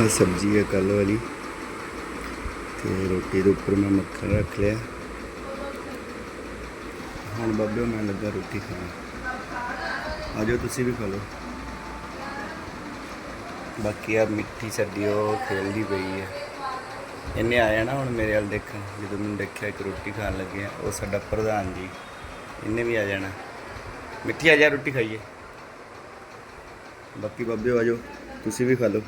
ਆ ਸਬਜ਼ੀ ਹੈ ਕੱਲ ਵਾਲੀ ਤੇ ਰੋਟੀ ਦੇ ਉੱਪਰ ਮੈਂ ਮੱਖਣ ਰੱਖ ਲਿਆ। ਹੁਣ ਬਾਬਿਓ ਮੈਂ ਲੱਗਾ ਰੋਟੀ ਖਾਣ। ਆ ਜਾਓ ਤੁਸੀਂ ਵੀ ਖਾ ਲਓ। ਬਾਕੀ ਆ ਮਿੱਠੀ ਸਾਡੀ ਉਹ ਖੇਲਦੀ ਪਈ ਹੈ। ਇਹਨੇ ਆ ਜਾਣਾ ਹੁਣ ਮੇਰੇ ਵੱਲ ਦੇਖਣ, ਜਦੋਂ ਮੈਨੂੰ ਦੇਖਿਆ ਇੱਕ ਰੋਟੀ ਖਾਣ ਲੱਗੇ ਉਹ ਸਾਡਾ ਪ੍ਰਧਾਨ ਜੀ। ਇਹਨੇ ਵੀ ਆ ਜਾਣਾ। ਮਿੱਠੀ ਆ ਜਾ ਰੋਟੀ ਖਾਈਏ। ਬਾਕੀ ਬਾਬਿਓ ਆ ਜਾਓ ਤੁਸੀਂ ਵੀ ਖਾ ਲਓ।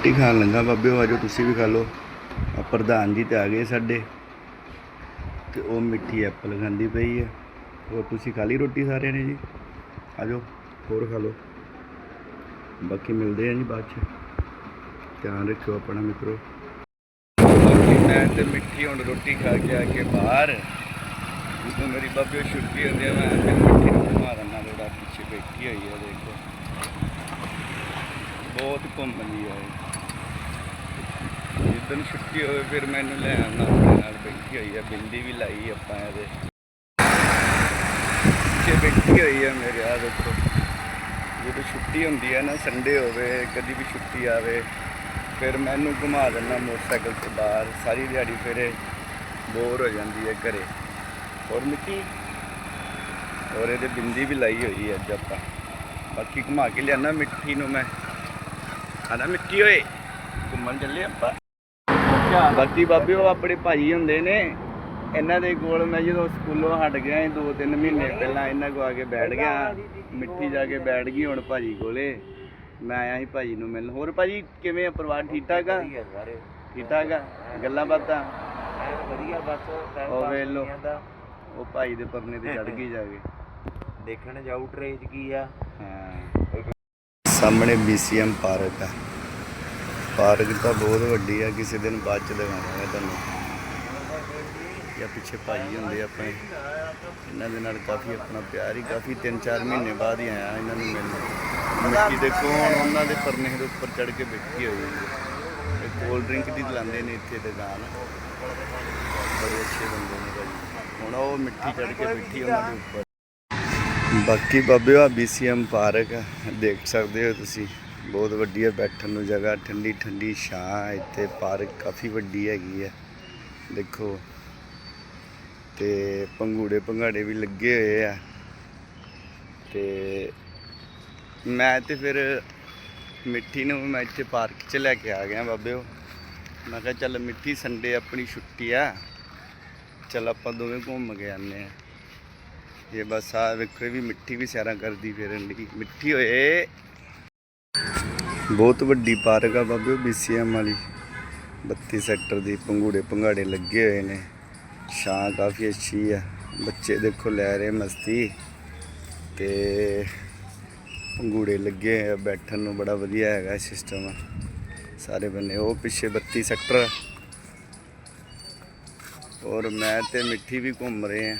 ਰੋਟੀ ਖਾਣ ਲੱਗਾ ਬਾਬੇ ਆ ਜਾਓ ਤੁਸੀਂ ਵੀ ਖਾ ਲਓ। ਆ ਪ੍ਰਧਾਨ ਜੀ ਤੇ ਆ ਗਏ ਸਾਡੇ। ਤੇ ਉਹ ਮਿੱਠੀ ਐਪਲ ਖਾਂਦੀ ਪਈ ਹੈ ਹੋਰ ਤੁਸੀਂ ਖਾ ਲਈ ਰੋਟੀ ਸਾਰਿਆਂ ਨੇ ਜੀ? ਆ ਜਾਓ ਹੋਰ ਖਾ ਲਓ। ਬਾਕੀ ਮਿਲਦੇ ਆ ਜੀ ਬਾਅਦ ਚ। ਧਿਆਨ ਰੱਖਿਓ ਆਪਣਾ ਮਿੱਤਰੋ। ਬਾਕੀ ਮੈਂ ਤੇ ਮਿੱਠੀ ਹੁਣ ਰੋਟੀ ਖਾ ਕੇ ਆ ਕੇ ਬਾਹਰ। ਜਦੋਂ ਮੇਰੀ ਬਾਬੇ ਛੁੱਟੀ ਹੁੰਦੀ ਹੈ ਮੈਂ ਫਿਰ ਮਿੱਠੀ ਨੂੰ ਘੁਮਾ ਦਿੰਦਾ ਥੋੜਾ ਪਿੱਛੇ ਬੈਠੀ ਹੋਈ ਹੈ ਦੇਖੋ। ਬਹੁਤ ਘੁੰਮਦੀ ਹੈ ਦਿਨ ਛੁੱਟੀ ਹੋਵੇ, ਫਿਰ ਮੈਨੂੰ ਲੈ ਆਉਣਾ ਆਪਣੇ ਨਾਲ ਬੈਠੀ ਹੋਈ ਆ, ਬਿੰਦੀ ਵੀ ਲਾਈ ਆਪਾਂ ਇਹਦੇ। ਪਿੱਛੇ ਬੈਠੀ ਹੋਈ ਹੈ ਮੇਰੇ ਆ ਦੇਖੋ। ਜਦੋਂ ਛੁੱਟੀ ਹੁੰਦੀ ਹੈ ਨਾ ਸੰਡੇ ਹੋਵੇ, ਕਦੀ ਵੀ ਛੁੱਟੀ ਆਵੇ, ਫਿਰ ਮੈਨੂੰ ਘੁਮਾ ਦਿੰਦਾ ਮੋਟਰਸਾਈਕਲ ਤੇ ਬਾਹਰ, ਸਾਰੀ ਦਿਹਾੜੀ ਫਿਰ ਬੋਰ ਹੋ ਜਾਂਦੀ ਹੈ ਘਰੇ। ਔਰ ਮਿੱਟੀ ਔਰ ਇਹਦੇ ਬਿੰਦੀ ਵੀ ਲਾਈ ਹੋਈ ਹੈ ਅੱਜ ਆਪਾਂ। ਬਾਕੀ ਘੁਮਾ ਕੇ ਲਿਆਣਾ ਮਿੱਟੀ ਨੂੰ ਮੈਂ। ਆਣਾ ਮਿੱਟੀ ਓਏ। ਘੁੰਮਣ ਚੱਲੇ ਆਪਾਂ। ਬਾਕੀ ਬਾਬੇ ਉਹ ਆਪਣੇ ਭਾਈ ਹੁੰਦੇ ਨੇ ਇਹਨਾਂ ਦੇ ਕੋਲ ਮੈਂ ਜਦੋਂ ਸਕੂਲੋਂ ਹਟ ਗਿਆ ਦੋ ਤਿੰਨ ਮਹੀਨੇ ਪਹਿਲਾਂ ਇਹਨਾਂ ਕੋ ਆ ਕੇ ਬੈਠ ਗਿਆ ਮਿੱਠੀ ਜਾ ਕੇ ਬੈਠ ਗਈ ਹੁਣ ਭਾਜੀ ਕੋਲੇ। ਮੈਂ ਆਇਆ ਸੀ ਭਾਜੀ ਨੂੰ ਮਿਲਣ। ਹੋਰ ਭਾਜੀ ਕਿਵੇਂ ਆ? ਪਰਿਵਾਰ ਠੀਕ ਠਾਕ ਆ? ਠੀਕ ਠਾਕ ਆ? ਗੱਲਾਂ ਬਾਤਾਂ? ਵਧੀਆ ਬਸ ਉਹ ਆਉਂਦਾ। ਉਹ ਭਾਈ ਦੇ ਪਰਨੇ ਤੇ ਚੜ ਗਈ ਜਾ ਕੇ। ਦੇਖਣ ਜਾਊ ਟ੍ਰੇਜ ਕੀ ਆ। ਹਾਂ। ਸਾਹਮਣੇ BCM ਪਾਰਕ ਆ। ਪਾਰਕ ਤਾਂ ਬਹੁਤ ਵੱਡੀ ਆ, ਕਿਸੇ ਦਿਨ ਬਾਅਦ ਚ ਦਿਖਾਵਾਂਗਾ ਤੁਹਾਨੂੰ। ਜਾਂ ਪਿੱਛੇ ਭਾਈ ਹੁੰਦੇ ਆਪਣੇ, ਇਹਨਾਂ ਦੇ ਨਾਲ ਕਾਫੀ ਆਪਣਾ ਪਿਆਰ ਹੀ, ਕਾਫੀ 3-4 ਮਹੀਨੇ ਬਾਅਦ ਹੀ ਆਇਆ ਇਹਨਾਂ ਨੂੰ ਮਿਲਣ। ਮਿੱਟੀ ਦੇਖੋ, ਹੁਣ ਉਹਨਾਂ ਦੇ ਪਰਨੇ ਦੇ ਉੱਪਰ ਚੜ ਕੇ ਬੈਠੀ ਹੋਈ ਹੈ। ਇਹ ਕੋਲਡ ਡਰਿੰਕ ਦੀ ਲਾਉਂਦੇ ਨੇ ਇੱਥੇ ਦੁਕਾਨ ਬੜੇ ਅੱਛੇ ਬੰਦੇ ਨੇ ਭਾਜੀ ਹੁਣ ਉਹ ਮਿੱਟੀ ਚੜ ਕੇ ਬੈਠੀ ਉਹਨਾਂ ਦੇ ਉੱਪਰ। ਬਾਕੀ ਬਾਬਿਓ ਆ BCM ਪਾਰਕ ਦੇਖ ਸਕਦੇ ਹੋ ਤੁਸੀਂ। ਬਹੁਤ ਵੱਡੀ ਹੈ, ਬੈਠਣ ਨੂੰ ਜਗ੍ਹਾ, ਠੰਡੀ ਠੰਡੀ ਛਾਂ, ਇੱਥੇ ਪਾਰਕ ਕਾਫੀ ਵੱਡੀ ਹੈਗੀ ਹੈ। ਦੇਖੋ, ਤੇ ਪੰਗੂੜੇ ਪੰਗਾੜੇ ਵੀ ਲੱਗੇ ਹੋਏ ਆ। ਤੇ ਮੈਂ ਤੇ ਫਿਰ ਮਿੱਠੀ ਨੂੰ ਮੈਂ ਇੱਥੇ ਪਾਰਕ 'ਚ ਲੈ ਕੇ ਆ ਗਿਆ ਬਾਬਿਓ। ਮੈਂ ਕਿਹਾ ਚੱਲ ਮਿੱਠੀ ਸੰਡੇ ਆਪਣੀ ਛੁੱਟੀ ਆ। ਚੱਲ ਆਪਾਂ ਦੋਵੇਂ ਘੁੰਮ ਕੇ ਆਨੇ ਆ ਇਹ ਬਸ ਆ ਵੇਖੋ, ਇਹ ਵੀ ਮਿੱਠੀ ਵੀ ਸੈਰਾਂ ਕਰਦੀ ਫਿਰਨ ਦੀ ਮਿੱਠੀ ਹੋਏ ਬਹੁਤ ਵੱਡੀ ਪਾਰਕ ਆ ਬਾਬਿਓ BCM ਵਾਲੀ। 32 ਸੈਕਟਰ ਦੀ ਪੰਗੂੜੇ ਪੰਗਾੜੇ ਲੱਗੇ ਹੋਏ ਨੇ। ਛਾਂ ਕਾਫੀ ਅੱਛੀ ਆ। ਬੱਚੇ ਦੇਖੋ ਲੈ ਰਹੇ ਮਸਤੀ। ਤੇ ਪੰਗੂੜੇ ਲੱਗੇ ਹੋਏ ਆ, ਬੈਠਣ ਨੂੰ ਬੜਾ ਵਧੀਆ ਹੈਗਾ ਸਿਸਟਮ ਆ ਸਾਰੇ ਬੰਨੇ ਉਹ ਪਿੱਛੇ 32 ਸੈਕਟਰ ਔਰ ਮੈਂ ਤੇ ਮਿੱਠੀ ਵੀ ਘੁੰਮ ਰਹੇ ਆ।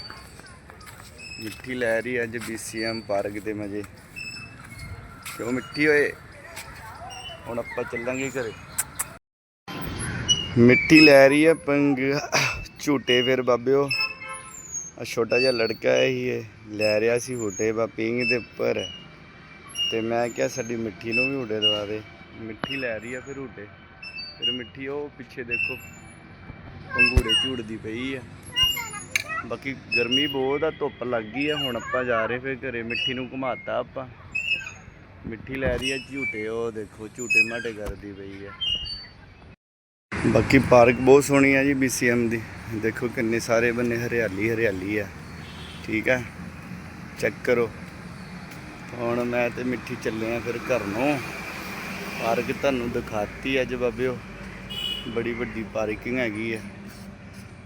ਮਿੱਠੀ ਲੈ ਰਹੀ ਅੱਜ BCM ਪਾਰਕ ਦੇ ਮਜ਼ੇ ਕਿਉਂ ਮਿੱਠੀ ਹੋਏ ਹੁਣ ਆਪਾਂ ਚੱਲਾਂਗੇ ਘਰੇ। ਮਿੱਠੀ ਲੈ ਰਹੀ ਹੈ ਪੰਗ। ਝੂਟੇ ਫਿਰ ਬਾਬਿਓ। ਆ ਛੋਟਾ ਜਿਹਾ ਲੜਕਾ ਹੈ ਹੀ ਇਹ। ਲੈ ਰਿਹਾ ਸੀ ਝੂਟੇ ਬਾ ਪਿੰਗ ਦੇ ਉੱਪਰ। ਤੇ ਮੈਂ ਕਿਹਾ ਸਾਡੀ ਮਿੱਠੀ ਨੂੰ ਵੀ ਝੂਟੇ ਦਵਾ ਦੇ। ਮਿੱਠੀ ਲੈ ਰਹੀ ਹੈ ਫਿਰ ਝੂਟੇ। ਫਿਰ ਮਿੱਠੀ ਉਹ ਪਿੱਛੇ ਦੇਖੋ ਪੰਗੂੜੇ ਝੂੜਦੀ ਪਈ ਆ। ਬਾਕੀ ਗਰਮੀ ਬਹੁਤ ਆ, ਧੁੱਪ ਲੱਗ ਗਈ ਆ। ਹੁਣ ਆਪਾਂ ਜਾ ਰਹੇ ਫਿਰ ਘਰੇ। ਮਿੱਠੀ ਨੂੰ ਘੁਮਾਤਾ ਆਪਾਂ। ਮਿੱਠੀ ਲੈ ਰਹੀ ਹੈ, ਝੂਟੇ, ਉਹ ਦੇਖੋ, ਝੂਟੇ ਮਾਟੇ ਕਰਦੀ ਪਈ ਹੈ। ਬਾਕੀ ਪਾਰਕ ਬਹੁਤ ਸੋਹਣੀ ਹੈ ਜੀ BCM ਦੀ। ਦੇਖੋ ਕਿੰਨੇ ਸਾਰੇ ਬੰਨੇ ਹਰਿਆਲੀ ਹਰਿਆਲੀ ਹੈ। ਠੀਕ ਹੈ, ਚੈੱਕ ਕਰੋ। ਹੁਣ ਮੈਂ ਤੇ ਮਿੱਠੀ ਚੱਲੇ ਆ ਫਿਰ ਘਰ। ਨੂੰ ਪਾਰਕ ਤੁਹਾਨੂੰ ਦਿਖਾਤੀ ਅੱਜ ਬਾਬਿਓ ਬੜੀ ਵੱਡੀ ਪਾਰਕਿੰਗ ਹੈਗੀ ਹੈ।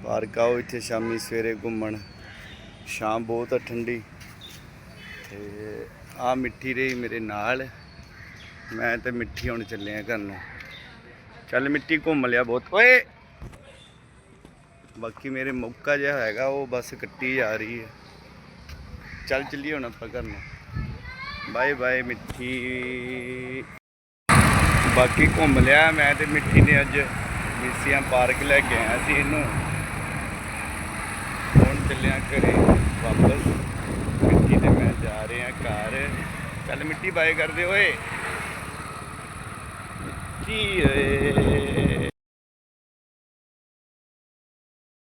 ਪਾਰਕ ਆਓ ਇੱਥੇ ਸ਼ਾਮੀ ਸਵੇਰੇ ਘੁੰਮਣ। ਸ਼ਾਮ ਬਹੁਤ ਆ, ਠੰਡੀ। ਤੇ ਆ ਮਿੱਠੀ ਰਹੀ ਮੇਰੇ ਨਾਲ। ਮੈਂ ਤੇ ਮਿੱਠੀ ਹੁਣ ਚੱਲੇ ਆ ਘਰ ਨੂੰ। ਚੱਲ ਮਿੱਟੀ ਘੁੰਮ ਲਿਆ ਬਹੁਤ। ਓਏ! ਬਾਕੀ ਮੇਰੇ ਮੌਕਾ ਜਿਹਾ ਹੈਗਾ, ਉਹ ਬਸ ਕੱਟੀ ਜਾ ਰਹੀ ਹੈ। ਚੱਲ ਚੱਲੀਏ ਹੁਣ ਆਪਾਂ ਘਰ ਨੂੰ। ਬਾਏ ਬਾਏ ਮਿੱਠੀ। ਬਾਕੀ ਘੁੰਮ ਲਿਆ ਮੈਂ ਤੇ ਮਿੱਠੀ ਨੇ ਅੱਜ। ਮੀਸੀਆਂ ਪਾਰਕ ਲੈ ਕੇ ਆਇਆ ਸੀ ਇਹਨੂੰ। ਹੁਣ ਚੱਲਿਆ ਘਰੇ ਵਾਪਸ। ਤੇ ਰਹੇ ਆ ਘਰ। ਚੱਲ ਮਿੱਟੀ ਬਾਏ ਕਰਦੇ ਓਏ। ਕੀ ਓਏ।